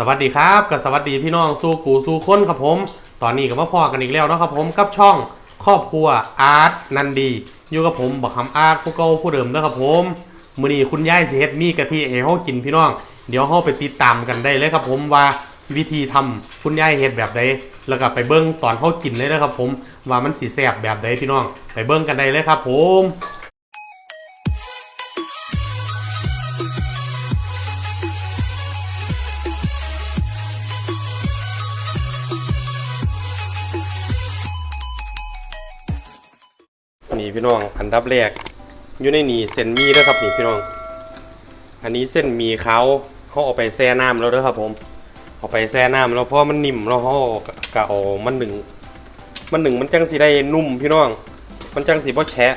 สวัสดีครับกับสวัสดีพี่น้องสู้กูสู้คนครับผม ตอนนี้ก็มาพอกันอีกแล้วนะครับผมกับช่องครอบครัวอาร์ตนันดีอยู่กับผมบักคำอาร์ตผู้เก่าผู้เดิมนะครับผมมือนี้คุณยายสิเฮ็ดมีกะทิให้เฮากินพี่น้อง เดี๋ยวเฮาไปติดตามกันได้เลยครับผมว่าวิธีทำคุณยายเฮ็ดแบบใดแล้วก็ไปเบิ่งตอนเฮากินเลยนะครับผมว่ามันสิแซ่บแบบใดพี่น้อง ไปเบิ่งกันได้เลยครับผม นี่พี่น้องอันดับแรก อยู่ในนี่เส้นมีนะครับนี่พี่น้อง อันนี้เส้นมีเขาเขาเอาไปแช่น้ำแล้วเด้อครับผมเอาไปแช่น้ำแล้วเพราะมันนิ่มแล้วเขากะเอามันหนึ่งมันหนึ่งมันจังสีได้นุ่มพี่น้อง มันจังสีบ่แฉะ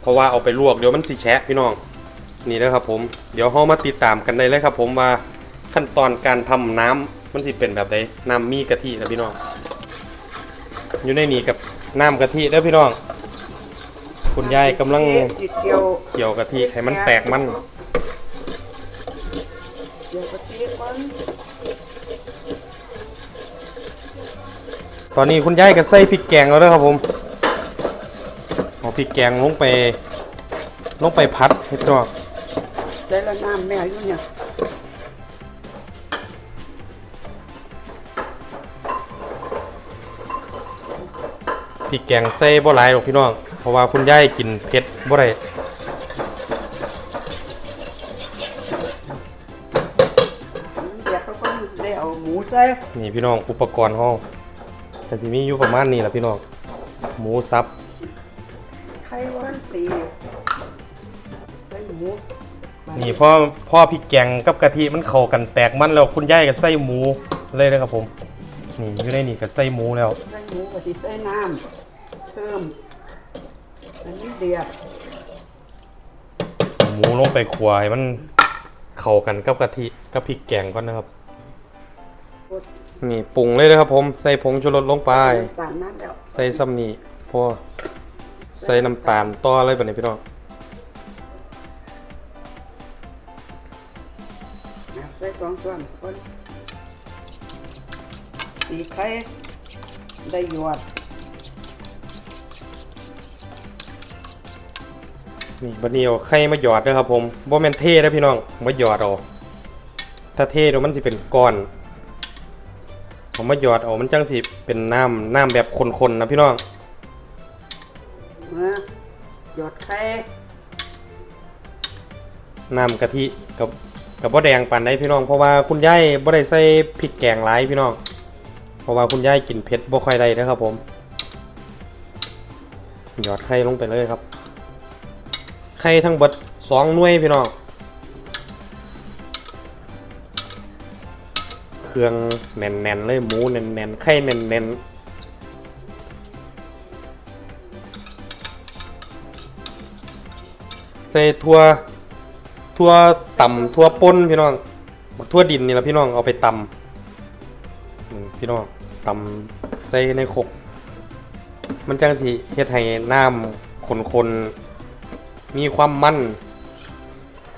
เพราะว่าเอาไปลวกเดี๋ยวมันสิแฉะพี่น้อง นี่นะครับผม เดี๋ยวเรามาติดตามกันได้เลยครับ ผมว่าขั้นตอนการทำน้ำมันสิเป็นแบบใดน้ำมีกะทินะพี่น้อง อยู่ในนี่กับน้ำกะทิเด้อพี่น้อง คุณยายกำลังจิตเกียวเกี่ยวกะทิให้มันแตกมันเกียวกะทิก่อนตอนนี้คุณยายก็ใส่พริกแกงแล้วนะครับผมเอาพริกแกงลงไปลงไปพัดให้ตัวได้ละน้ำแม่อยู่เนี่ยพริกแกงใส่บ่หลายหรอกพี่น้องเพ ราะว่าคุณยายกินเผ็ดบ่ได้เดี๋ยวเขาก็ได้เอาหมูใส่นี่พี่น้องอุปกรณ์ห้องแต่สิมีอยู่ประมาณนี้แหละพี่น้องหมูสับไข่หวานตีใส่หมูนี่พ่อพ่อพริกแกงกับกะทิมันเข้ากันแตกมันแล้วคุณยายก็ใส่หมูเลยนะครับผม นี่อยู่ในนี่ก็ใส่หมูแล้วใส่หมูกะทิใส่น้ำเพิ่ม อันนี้เดียวหมูลงไปขัวให้มันเข้ากันกับกะทิกับพริกแกงก่อนนะครับกดนี่ปรุงเลยนะครับผม ใส่ผงชูรสลงไป ตามนั้นแล้วใส่ซ้ำนี่พอใส่น้ำตาลต่ออะไรแบบนี้พี่น้องนะใส่สองส่วนคนตีไข่ได้หยวด นี่บัดนี้เอาไข่มาหยอดด้วยครับผมบ่แม่นเทนะพี่น้องมาหยอดเอาถ้าเทเดี๋ยวมันสิเป็นก้อนผมมาหยอดเอามันจังสิเป็นน้ำน้ำแบบคนๆนะพี่น้องนะหยอดไข่น้ำกะทิกับกับบ่แดงปานใดพี่น้องเพราะว่าคุณยายบ่ได้ใส่พริกแกงหลายพี่น้อง เพราะว่าคุณยายกินเผ็ดบ่ค่อยได้นะครับผมหยอดไข่ลงไปเลยครับไข่ทั้งเบิดสองหน่วยพี่น้องเครื่องแน่นๆเลยหมูแน่นๆไข่แน่นๆใส่ทั่วทั่วต่ำทั่วป่นพี่น้องบักทั่วดินนี่แหละพี่น้องเอาไปตำพี่น้องตำใส่ในขกมันจังสิเฮ็ดให้น้ำคนๆ มีความมัน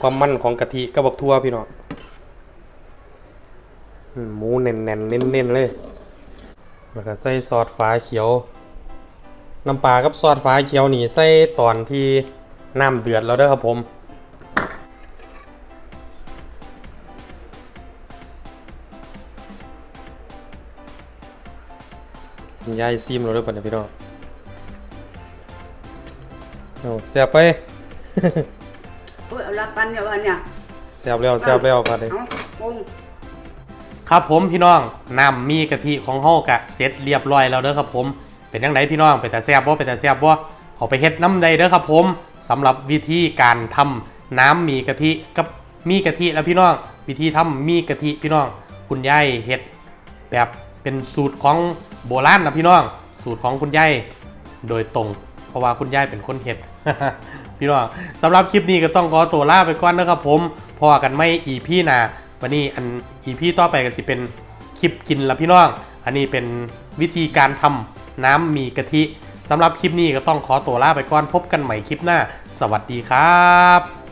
ความมันของกะทิกับบักทั่วพี่น้องหมูแน่นๆเน้นๆเลยแล้วก็ใส่ซอสฟ้าเขียวน้ำปลากับซอสฟ้าเขียวนี่ใส่ตอนที่น้ำเดือดแล้วเด้อครับผมยายซิมเราด้วยป่ะเนี่ยพี่น้องเอาแซ่บไป โอ้ยเอาละปันเนี่ยวันเนี่ยแซ่บแล้วแซ่บแล้วป่ะเนี่ยเอาปรุงครับผมพี่น้องน้ำมีกะทิของเฮากะเสร็จเรียบร้อยแล้วเด้อครับผม เป็นยังไงพี่น้องเป็นแต่แซ่บบ่เป็นแต่แซ่บบ่เอาไปเฮ็ดน้ำใดเด้อครับผมสำหรับวิธีการทำน้ำมีกะทิกับมีกะทิแล้วพี่น้อง วิธีทำมีกะทิพี่น้อง คุณยายเฮ็ดแบบเป็นสูตรของโบราณนะพี่น้อง สูตรของคุณยายโดยตรงเพ ราะว่าคุณยายเป็นคนเห็ด พี่น้องสำหรับคลิปนี้ก็ต้องขอตัวลาไปก่อนนะครับผมพอกันไม่อีพี่นาวันนี้อันอีพี่ต่อไปก็สิเป็นคลิปกินละพี่น้อง อันนี้เป็นวิธีการทำน้ำมีกะทิสำหรับคลิปนี้ก็ต้องขอตัวลาไปก่อนพบกันใหม่คลิปหน้า สวัสดีครับ